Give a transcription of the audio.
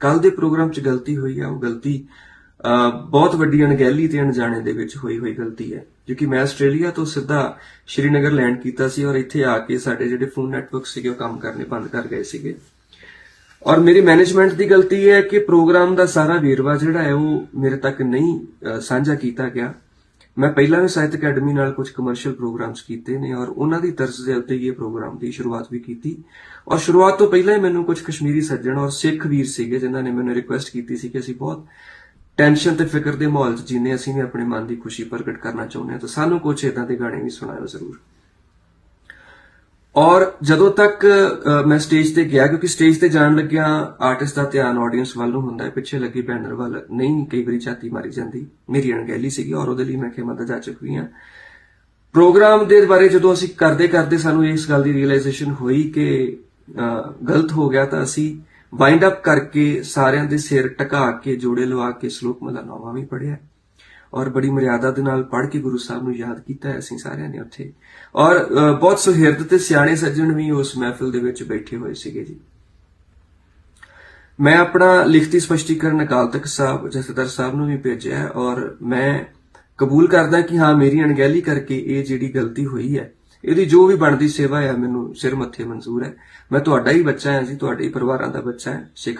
ਕੱਲ ਦੇ ਪ੍ਰੋਗਰਾਮ 'ਚ ਗਲਤੀ ਹੋਈ ਆ, ਉਹ ਗਲਤੀ ਬਹੁਤ ਵੱਡੀ ਅਣਗਹਿਲੀ ਤੇ ਅਣਜਾਣੇ ਦੇ ਵਿੱਚ ਹੋਈ ਹੋਈ ਗਲਤੀ ਹੈ, ਕਿਉਂਕਿ ਮੈਂ ਆਸਟ੍ਰੇਲੀਆ ਤੋਂ ਸਿੱਧਾ ਸ਼੍ਰੀਨਗਰ ਲੈਂਡ ਕੀਤਾ ਸੀ ਔਰ ਇੱਥੇ ਆ ਕੇ ਸਾਡੇ ਜਿਹੜੇ ਫੋਨ ਨੈਟਵਰਕ ਸੀਗੇ ਉਹ ਕੰਮ ਕਰਨੇ ਬੰਦ ਕਰ ਗਏ ਸੀਗੇ। ਔਰ ਮੇਰੀ ਮੈਨੇਜਮੈਂਟ ਦੀ ਗਲਤੀ ਇਹ ਹੈ ਕਿ ਪ੍ਰੋਗਰਾਮ ਦਾ ਸਾਰਾ ਵੇਰਵਾ ਜਿਹੜਾ ਹੈ ਉਹ ਮੇਰੇ ਤੱਕ ਨਹੀਂ ਸਾਂਝਾ ਕੀਤਾ ਗਿਆ। ਮੈਂ ਪਹਿਲਾਂ ਵੀ ਸਾਹਿਤ ਅਕੈਡਮੀ ਨਾਲ ਕੁਝ ਕਮਰਸ਼ੀਅਲ ਪ੍ਰੋਗਰਾਮਸ ਕੀਤੇ ਨੇ ਔਰ ਉਹਨਾਂ ਦੀ ਤਰਜ਼ ਦੇ ਉੱਤੇ ਹੀ ਇਹ ਪ੍ਰੋਗਰਾਮ ਦੀ ਸ਼ੁਰੂਆਤ ਵੀ ਕੀਤੀ। ਔਰ ਸ਼ੁਰੂਆਤ ਤੋਂ ਪਹਿਲਾਂ ਹੀ ਮੈਨੂੰ ਕੁਝ ਕਸ਼ਮੀਰੀ ਸੱਜਣ ਔਰ ਸਿੱਖ ਵੀਰ ਸੀਗੇ ਜਿਨ੍ਹਾਂ ਨੇ ਮੈਨੂੰ ਰਿਕੁਐਸਟ ਕੀਤੀ ਸੀ ਕਿ ਅਸੀਂ ਬਹੁਤ ਟੈਨਸ਼ਨ ਤੇ ਫਿਕਰ ਦੇ ਮਾਹੌਲ 'ਚ ਜੀਨੇ, ਅਸੀਂ ਵੀ ਆਪਣੇ ਮਨ ਦੀ ਖੁਸ਼ੀ ਪ੍ਰਗਟ ਕਰਨਾ ਚਾਹੁੰਦੇ ਹਾਂ। ਤਾਂ ਸਾਨੂੰ ਕੁਝ ਇਦਾਂ ਦੇ ਗਾਣੇ ਵੀ ਸੁਣਾਇਓ ਜ਼ਰੂਰ। ਔਰ ਜਦੋਂ ਤੱਕ ਮੈਂ ਸਟੇਜ ਤੇ ਗਿਆ, ਕਿਉਂਕਿ ਸਟੇਜ ਤੇ ਜਾਣ ਲੱਗਿਆ ਆਰਟਿਸਟ ਦਾ ਧਿਆਨ ਆਡੀਅנס ਵੱਲ ਨੂੰ ਹੁੰਦਾ ਹੈ, ਪਿੱਛੇ ਲੱਗੀ ਬੈਨਰ ਵੱਲ, ਨਹੀਂ, ਕਈ ਵਾਰੀ ਛਾਤੀ ਮਾਰੀ ਜਾਂਦੀ, ਮੇਰੀ ਅਣਗਹਿਲੀ ਸੀਗੀ ਔਰ ਉਹਦੇ ਲਈ ਮੈਂ ਖਿਮਾ ਜਾ ਚੁੱਕੀ ਹਾਂ। ਪ੍ਰੋਗਰਾਮ ਦੇ ਬਾਰੇ ਜਦੋਂ ਅਸੀਂ ਕਰਦੇ ਕਰਦੇ ਸਾਨੂੰ ਇਸ ਗੱਲ ਦੀ ਰੀਅਲਾਈਜੇਸ਼ਨ ਹੋਈ ਕਿ ਗਲਤ ਹੋ ਗਿਆ ਤਾਂ ਅਸੀਂ ਵਾਈਂਡ ਅਪ ਕਰਕੇ ਸਾਰਿਆਂ ਦੇ ਸਿਰ ਟਕਾ ਕੇ, ਜੋੜੇ ਲਵਾ ਕੇ, ਸ਼ਲੋਕ ਮਲਾ ਨੌਵਾਂ ਵੀ ਪੜਿਆ ਔਰ ਬੜੀ ਮਰਿਆਦਾ ਦੇ ਨਾਲ ਪੜ੍ਹ ਕੇ ਗੁਰੂ ਸਾਹਿਬ ਨੂੰ ਯਾਦ ਕੀਤਾ ਹੈ, ਅਸੀਂ ਸਾਰਿਆਂ ਨੇ ਉੱਥੇ। ਔਰ ਬਹੁਤ ਸੁਹਿਰਦ ਤੇ ਸਿਆਣੇ ਸੱਜਣ ਵੀ ਉਸ ਮਹਿਫਿਲ ਦੇ ਵਿੱਚ ਬੈਠੇ ਹੋਏ ਸੀਗੇ ਜੀ। ਮੈਂ ਆਪਣਾ ਲਿਖਤੀ ਸਪਸ਼ਟੀਕਰਨ ਅਕਾਲ ਤਖਤ ਸਾਹਿਬ, ਜਥੇਦਾਰ ਸਾਹਿਬ ਨੂੰ ਵੀ ਭੇਜਿਆ ਹੈ ਔਰ ਮੈਂ ਕਬੂਲ ਕਰਦਾ ਕਿ ਹਾਂ, ਮੇਰੀ ਅਣਗਹਿਲੀ ਕਰਕੇ ਇਹ ਜਿਹੜੀ ਗਲਤੀ ਹੋਈ ਹੈ, ਇਹਦੀ ਜੋ ਵੀ ਬਣਦੀ ਸੇਵਾ ਹੈ, ਮੈਨੂੰ ਸਿਰ ਮੱਥੇ ਮਨਜ਼ੂਰ ਹੈ। ਮੈਂ ਤੁਹਾਡਾ ਹੀ ਬੱਚਾ ਹਾਂ ਜੀ, ਤੁਹਾਡੇ ਹੀ ਪਰਿਵਾਰਾਂ ਦਾ ਬੱਚਾ ਹਾਂ, ਸਿੱਖ